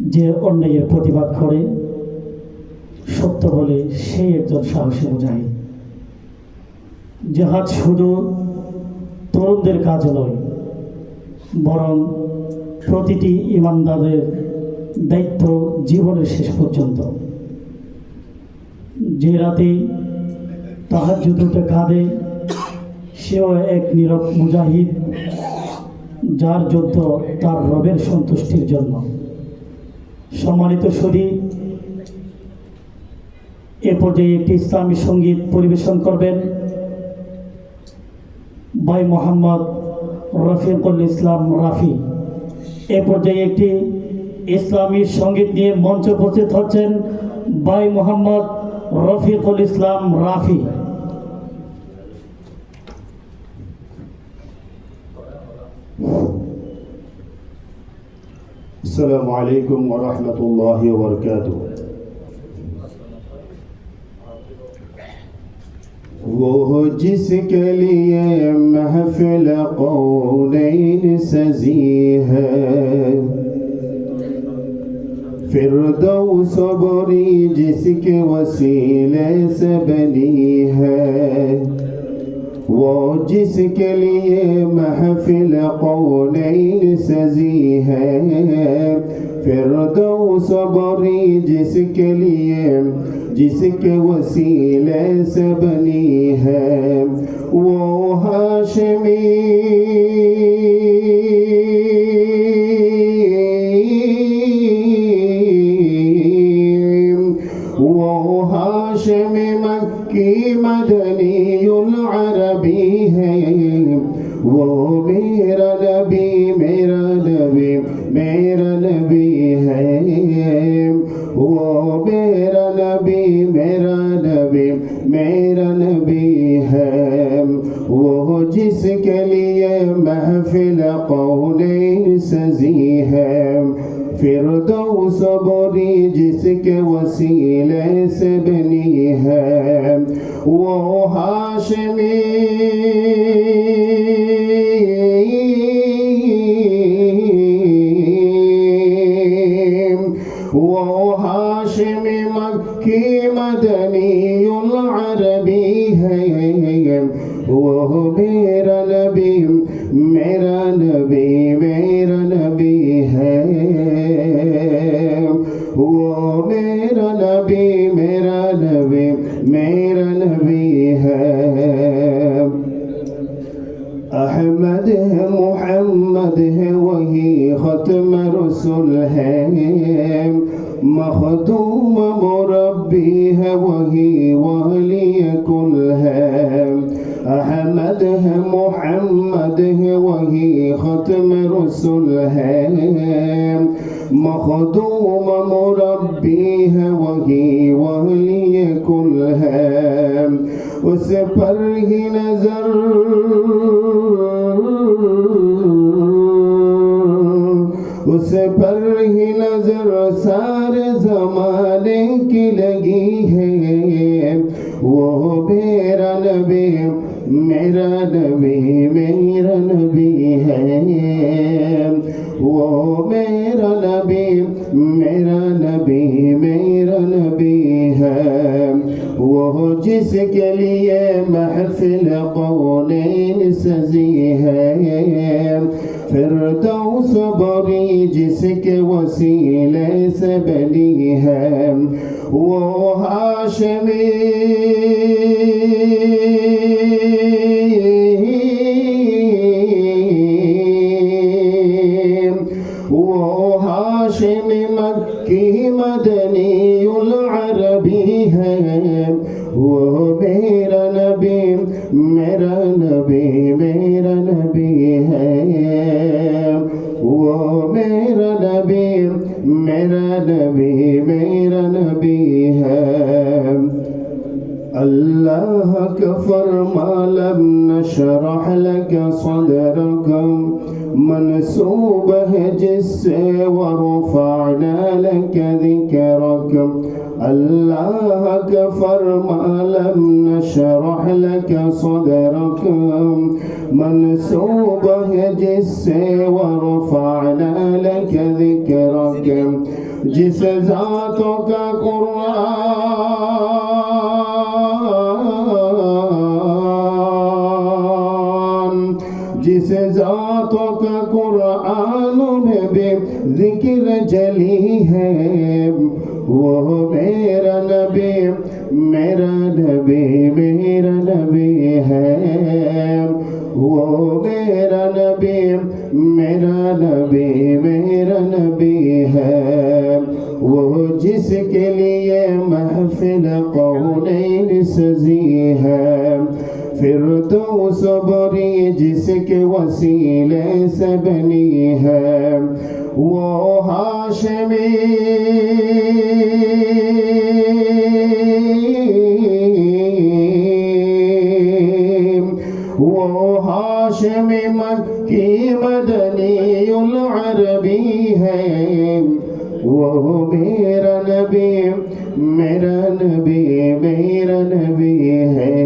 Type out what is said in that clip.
যে অন্যায়ের প্রতিবাদ করে, সত্য বলে সেই একজন সাহসী মুজাহিদ। জেহাদ শুধু তরুণদের কাজ নয়, বরং প্রতিটি ইমানদারের দায়িত্ব জীবনের শেষ পর্যন্ত। যে রাতে তাহার জুতোতে কাঁদে, সেও এক নীরব মুজাহিদ, যার যুদ্ধ তার রবের সন্তুষ্টির জন্য। সম্মানিত সুদী এ পর্যায়ে একটি ইসলামী সংগীত পরিবেশন করবেন ভাই মোহাম্মদ রফিকুল ইসলাম রাফি। এ পর্যায়ে একটি ইসলামী সংগীত নিয়ে মঞ্চে উপস্থিত হচ্ছেন ভাই মোহাম্মদ রফিকুল ইসলাম রাফি। السلام عليكم ورحمة الله وبركاته. وہ جس کے لیے محفل قونین سزی ہے۔ فردو بری جس کے وسیلے سے بنی ہے۔ वो जिसके लिए महफिल कौनैन सजी है फिरदौस बरी जिसके लिए जिसके वसीले से बनी है हाशम मक्की मदनी अरबी है वो मेरा नबी मेरा नबी मेरा नबी है वो मेरा नबी मेरा नबी मेरा नबी है वो जिसके लिए है फिरदौस बरी जिसके वसीले से बनी है वो हाशमी वो हाशिम मक्की मदनी अरबी है वो मेरा नबी मेरा नबी خير نبيها أحمد محمد وهي ختم رسله مخدوم مربيها وهي ولي كلها أحمد محمد وهي ختم رسله مخدوم مربی ہے، وہی ولی کل ہے۔ اس پر ہی نظر۔ اس پر ہی نظر سارے زمانے کی لگی ہے۔ وہ میرا نبی میرا نبی میں جلي محفل قولي سزيها فردوس بريج سك وسيلة سبليها وهاشمي وهاشمي مكي مدني मेरा नबी मेरा नबी मेरा नबी है अल्लाह का फरमा लम नशरह लक सदरक मनसूब है जिससे वरफाना लक ذكرك الله كفر ما لم نشرح لك صدرك. منسوب جس ورفعنا لك ذكرك. جس ذاتك قرآن. جس ذاتك قرآن بذكر جليل. वो मेरा नबी मेरा नबी मेरा नबी है वो मेरा नबी मेरा नबी मेरा नबी है वो जिसके लिए महफिल कौनैन सजी है फिर तो सबरी जिसके वसीले से बनी है হাসমি هاشم مكي مدني العربي ہے وہ میرا نبی میرا نبی میرا نبی ہے